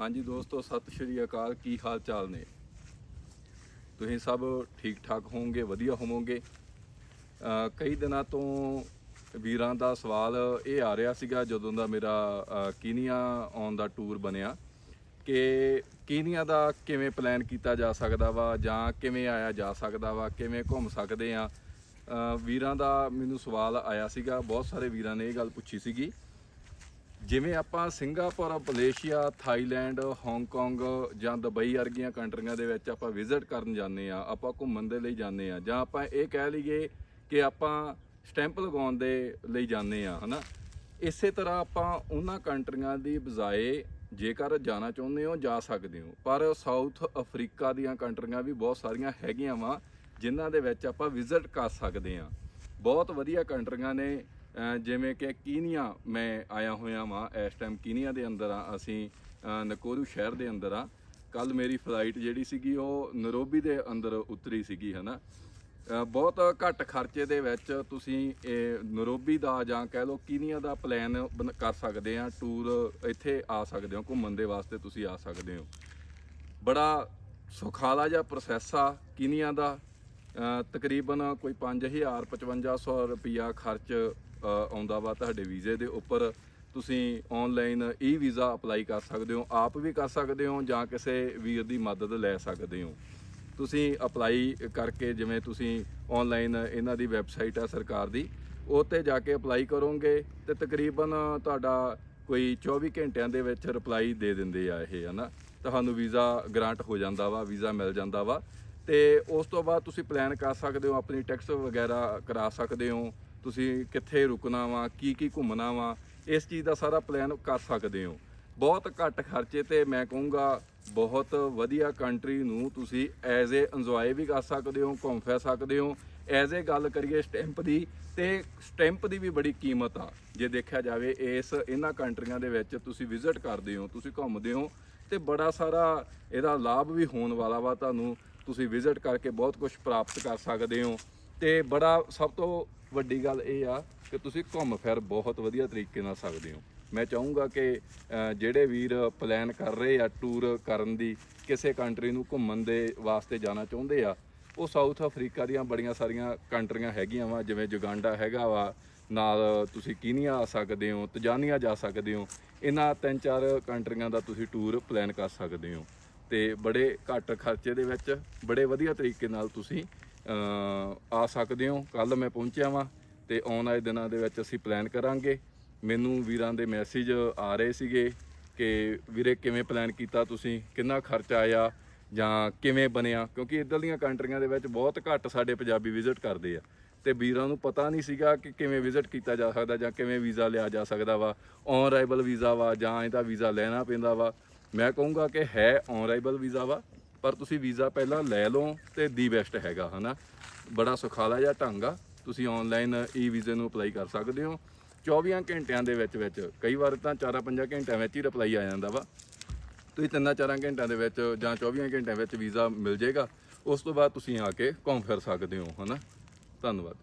ਹਾਂਜੀ ਦੋਸਤੋ, ਸਤਿ ਸ਼੍ਰੀ ਅਕਾਲ। ਕੀ ਹਾਲ ਚਾਲ ਨੇ? ਤੁਸੀਂ ਸਭ ਠੀਕ ਠਾਕ ਹੋਵੋਗੇ, ਵਧੀਆ ਹੋਵੋਗੇ? ਕਈ ਦਿਨਾਂ ਤੋਂ ਵੀਰਾਂ ਦਾ ਸਵਾਲ ਇਹ ਆ ਰਿਹਾ ਸੀਗਾ, ਜਦੋਂ ਦਾ ਮੇਰਾ ਕੀਨੀਆ ਆਉਣ ਦਾ ਟੂਰ ਬਣਿਆ, ਕਿ ਕੀਨੀਆ ਦਾ ਕਿਵੇਂ ਪਲਾਨ ਕੀਤਾ ਜਾ ਸਕਦਾ ਵਾ, ਜਾਂ ਕਿਵੇਂ ਆਇਆ ਜਾ ਸਕਦਾ ਵਾ, ਕਿਵੇਂ ਘੁੰਮ ਸਕਦੇ ਆ? ਵੀਰਾਂ ਦਾ ਮੈਨੂੰ ਸਵਾਲ ਆਇਆ ਸੀਗਾ, ਬਹੁਤ ਸਾਰੇ ਵੀਰਾਂ ਨੇ ਇਹ ਗੱਲ ਪੁੱਛੀ ਸੀਗੀ। ਜਿਵੇਂ ਆਪਾਂ Singapore, Malaysia, Thailand Hong Kong ਜਾਂ ਦੁਬਈ ਵਰਗੀਆਂ ਕੰਟਰੀਆਂ ਦੇ ਵਿੱਚ ਆਪਾਂ ਵਿਜ਼ਿਟ ਕਰਨ ਜਾਂਦੇ ਆ ਆਪਾਂ ਘੁੰਮਣ ਦੇ ਲਈ ਜਾਂਦੇ ਆ ਜਾਂ ਆਪਾਂ ਇਹ ਕਹਿ ਲਈਏ ਕਿ ਆਪਾਂ ਸਟੈਂਪ ਲਗਾਉਣ ਦੇ ਲਈ ਜਾਂਦੇ ਆ ਹਨਾ? ਇਸੇ ਤਰ੍ਹਾਂ ਆਪਾਂ ਉਹਨਾਂ ਕੰਟਰੀਆਂ ਦੀ ਬਜਾਏ ਜੇਕਰ ਜਾਣਾ ਚਾਹੁੰਦੇ ਹੋ, ਜਾ ਸਕਦੇ ਹੋ। ਪਰ ਸਾਊਥ ਅਫਰੀਕਾ ਦੀਆਂ ਕੰਟਰੀਆਂ ਵੀ ਬਹੁਤ ਸਾਰੀਆਂ ਹੈਗੀਆਂ ਵਾ, ਜਿਨ੍ਹਾਂ ਦੇ ਵਿੱਚ ਆਪਾਂ ਵਿਜ਼ਿਟ ਕਰ ਸਕਦੇ ਆ ਬਹੁਤ ਵਧੀਆ ਕੰਟਰੀਆਂ ਨੇ ਜਿਵੇਂ ਕਿ ਕੀਨੀਆ ਮੈਂ ਆਇਆ ਹੋਇਆ ਵਾਂ, ਇਸ ਟਾਈਮ ਕੀਨੀਆ ਦੇ ਅੰਦਰ ਆ ਅਸੀਂ ਨਕੋਰੂ ਸ਼ਹਿਰ ਦੇ ਅੰਦਰ ਆ ਕੱਲ ਮੇਰੀ ਫਲਾਈਟ ਜਿਹੜੀ ਸੀਗੀ, ਉਹ ਨਰੋਬੀ ਦੇ ਅੰਦਰ ਉਤਰੀ ਸੀਗੀ, ਹਨਾ? ਅਹ ਬਹੁਤ ਘੱਟ ਖਰਚੇ ਦੇ ਵਿੱਚ ਤੁਸੀਂ ਇਹ ਨਰੋਬੀ ਦਾ ਜਾਂ ਕਹਿ ਲਓ ਕੀਨੀਆ ਦਾ ਪਲਾਨ ਬਣ- ਕਰ ਸਕਦੇ ਆ ਟੂਰ ਇੱਥੇ ਆ ਸਕਦੇ ਹੋ, ਘੁੰਮਣ ਦੇ ਵਾਸਤੇ ਤੁਸੀਂ ਆ ਸਕਦੇ ਹੋ। ਬੜਾ ਸੁਖਾਲਾ ਜਿਹਾ ਪ੍ਰੋਸੈਸ ਆ ਕੀਨੀਆ ਦਾ। ਤਕਰੀਬਨ ਕੋਈ 5000 5500 ਰੁਪਿਆ ਖਰਚ ਆਉਂਦਾ ਵਾ ਤੁਹਾਡੇ ਵੀਜ਼ੇ ਦੇ ਉੱਪਰ। ਤੁਸੀਂ ਆਨਲਾਈਨ ਈ ਵੀਜ਼ਾ ਅਪਲਾਈ ਕਰ ਸਕਦੇ ਹੋ, ਆਪ ਵੀ ਕਰ ਸਕਦੇ ਹੋ ਜਾਂ ਕਿਸੇ ਵੀਰ ਦੀ ਮਦਦ ਲੈ ਸਕਦੇ ਹੋ। ਤੁਸੀਂ ਅਪਲਾਈ ਕਰਕੇ ਜਿਵੇਂ ਤੁਸੀਂ ਆਨਲਾਈਨ ਇਹਨਾਂ ਦੀ ਵੈਬਸਾਈਟ ਆ ਸਰਕਾਰ ਦੀ ਉਹ ਤੇ ਜਾ ਕੇ ਅਪਲਾਈ ਕਰੋਗੇ ਤੇ ਤਕਰੀਬਨ ਤੁਹਾਡਾ ਕੋਈ 24 ਘੰਟਿਆਂ ਦੇ ਵਿੱਚ ਰਿਪਲਾਈ ਦੇ ਦਿੰਦੇ ਆ ਇਹ, ਹਨਾ? ਤੁਹਾਨੂੰ ਵੀਜ਼ਾ ਗ੍ਰਾਂਟ ਹੋ ਜਾਂਦਾ ਵਾ, ਵੀਜ਼ਾ ਮਿਲ ਜਾਂਦਾ ਵਾ। ਤੇ ਉਸ ਤੋਂ ਬਾਅਦ ਤੁਸੀਂ ਪਲਾਨ ਕਰ ਸਕਦੇ ਹੋ, ਆਪਣੀ ਟੈਕਸ ਵਗੈਰਾ ਕਰਾ ਸਕਦੇ ਹੋ। ਤੁਸੀਂ ਕਿੱਥੇ ਰੁਕਣਾ ਵਾ, ਕੀ ਕੀ ਘੁੰਮਣਾ ਵਾ, ਇਸ ਚੀਜ਼ ਦਾ ਸਾਰਾ ਪਲਾਨ ਕਰ ਸਕਦੇ ਹੋ। ਬਹੁਤ ਘੱਟ ਖਰਚੇ ਤੇ ਮੈਂ ਕਹੂੰਗਾ ਬਹੁਤ ਵਧੀਆ ਕੰਟਰੀ ਨੂੰ ਤੁਸੀਂ ਐਜ਼ ਏ ਇੰਜੋਏ ਵੀ ਕਰ ਸਕਦੇ ਹੋ, ਘੁੰਮ ਫਿਰ ਸਕਦੇ ਹੋ। ਐਜ਼ ਏ ਗੱਲ ਕਰੀਏ ਸਟੈਂਪ ਦੀ, ਤੇ ਸਟੈਂਪ ਦੀ ਵੀ ਬੜੀ ਕੀਮਤ ਆ। ਜੇ ਦੇਖਿਆ ਜਾਵੇ ਇਸ ਇਹਨਾਂ ਕੰਟਰੀਆਂ ਦੇ ਵਿੱਚ ਤੁਸੀਂ ਵਿਜ਼ਿਟ ਕਰਦੇ ਹੋ, ਤੁਸੀਂ ਘੁੰਮਦੇ ਹੋ, ਤੇ ਬੜਾ ਸਾਰਾ ਇਹਦਾ ਲਾਭ ਵੀ ਹੋਣ ਵਾਲਾ ਵਾ ਤੁਹਾਨੂੰ। ਤੁਸੀਂ ਵਿਜ਼ਿਟ ਕਰਕੇ ਬਹੁਤ ਕੁਝ ਪ੍ਰਾਪਤ ਕਰ ਸਕਦੇ ਹੋ, ਤੇ ਬੜਾ ਸਭ ਤੋਂ ਵੱਡੀ ਗੱਲ ਇਹ ਆ ਕਿ ਤੁਸੀਂ ਘੁੰਮ ਫਿਰ ਬਹੁਤ ਵਧੀਆ ਤਰੀਕੇ ਨਾਲ ਸਕਦੇ ਹੋ। ਮੈਂ ਚਾਹੂੰਗਾ ਕਿ ਜਿਹੜੇ ਵੀਰ ਪਲਾਨ ਕਰ ਰਹੇ ਆ ਟੂਰ ਕਰਨ ਦੀ, ਕਿਸੇ ਕੰਟਰੀ ਨੂੰ ਘੁੰਮਣ ਦੇ ਵਾਸਤੇ ਜਾਣਾ ਚਾਹੁੰਦੇ ਆ, ਉਹ ਸਾਊਥ ਅਫਰੀਕਾ ਦੀਆਂ ਬੜੀਆਂ ਸਾਰੀਆਂ ਕੰਟਰੀਆਂ ਹੈਗੀਆਂ ਵਾ, ਜਿਵੇਂ ਜੁਗਾਂਡਾ ਹੈਗਾ ਵਾ, ਨਾਲ ਤੁਸੀਂ ਕੀਨੀਆ ਆ ਸਕਦੇ ਹੋ ਤਜਾਨੀਆ ਜਾ ਸਕਦੇ ਹੋ, ਇਹਨਾਂ ਤਿੰਨ ਚਾਰ ਕੰਟਰੀਆਂ ਦਾ ਤੁਸੀਂ ਟੂਰ ਪਲਾਨ ਕਰ ਸਕਦੇ ਹੋ। ਤੇ ਬੜੇ ਘੱਟ ਖਰਚੇ ਦੇ ਵਿੱਚ, ਬੜੇ ਵਧੀਆ ਤਰੀਕੇ ਨਾਲ ਤੁਸੀਂ ਆ ਸਕਦੇ ਹੋ। ਕੱਲ ਮੈਂ ਪਹੁੰਚਿਆ ਵਾਂ ਤੇ ਆਉਣ ਵਾਲੇ ਦਿਨਾਂ ਦੇ ਵਿੱਚ ਅਸੀਂ ਪਲਾਨ ਕਰਾਂਗੇ। ਮੈਨੂੰ ਵੀਰਾਂ ਦੇ ਮੈਸੇਜ ਆ ਰਹੇ ਸੀਗੇ ਕਿ, ਵੀਰੇ, ਕਿਵੇਂ ਪਲਾਨ ਕੀਤਾ ਤੁਸੀਂ? ਕਿੰਨਾ ਖਰਚਾ ਆਇਆ? ਜਾਂ ਕਿਵੇਂ ਬਣਿਆ? ਕਿਉਂਕਿ ਇੱਧਰ ਦੀਆਂ ਕੰਟਰੀਆਂ ਦੇ ਵਿੱਚ ਬਹੁਤ ਘੱਟ ਸਾਡੇ ਪੰਜਾਬੀ ਵਿਜ਼ਿਟ ਕਰਦੇ ਆ। ਤੇ ਵੀਰਾਂ ਨੂੰ ਪਤਾ ਨਹੀਂ ਸੀਗਾ ਕਿ ਕਿਵੇਂ ਵਿਜ਼ਿਟ ਕੀਤਾ ਜਾ ਸਕਦਾ ਜਾਂ ਕਿਵੇਂ ਵੀਜ਼ਾ ਲਿਆ ਜਾ ਸਕਦਾ ਵਾ। ਔਨ ਅਰਾਈਵਲ ਵੀਜ਼ਾ ਵਾ ਜਾਂ ਇਹਦਾ ਵੀਜ਼ਾ ਲੈਣਾ ਪੈਂਦਾ ਵਾ। ਮੈਂ ਕਹੂੰਗਾ ਕਿ ਹੈ ਔਨ ਅਰਾਈਵਲ ਵੀਜ਼ਾ ਵਾ। ਪਰ ਤੁਸੀਂ ਵੀਜ਼ਾ ਪਹਿਲਾਂ ਲੈ ਲਓ ਤੇ ਦੀ ਬੈਸਟ ਹੈਗਾ, ਹਨਾ? ਬੜਾ ਸੁਖਾਲਾ ਜਿਹਾ ਢੰਗ ਆ। ਤੁਸੀਂ ਆਨਲਾਈਨ ਈ e ਵੀਜ਼ੇ ਨੂੰ ਅਪਲਾਈ ਕਰ ਸਕਦੇ ਹੋ। 24 ਘੰਟਿਆਂ ਦੇ ਵਿੱਚ ਵਿੱਚ, ਕਈ ਵਾਰ ਤਾਂ 4-5 ਘੰਟਿਆਂ ਵਿੱਚ ਹੀ ਰਿਪਲਾਈ ਆ ਜਾਂਦਾ ਵਾ। ਤੁਸੀਂ ਤਿੰਨਾਂ ਚਾਰਾਂ ਘੰਟਿਆਂ ਦੇ ਵਿੱਚ ਜਾਂ 24 ਘੰਟਿਆਂ ਵਿੱਚ ਵੀਜ਼ਾ ਮਿਲ ਜਾਏਗਾ ਉਸ ਤੋਂ ਬਾਅਦ ਤੁਸੀਂ ਆ ਕੇ ਘੁੰਮ ਫਿਰ ਸਕਦੇ ਹੋ, ਹਨਾ? ਧੰਨਵਾਦ।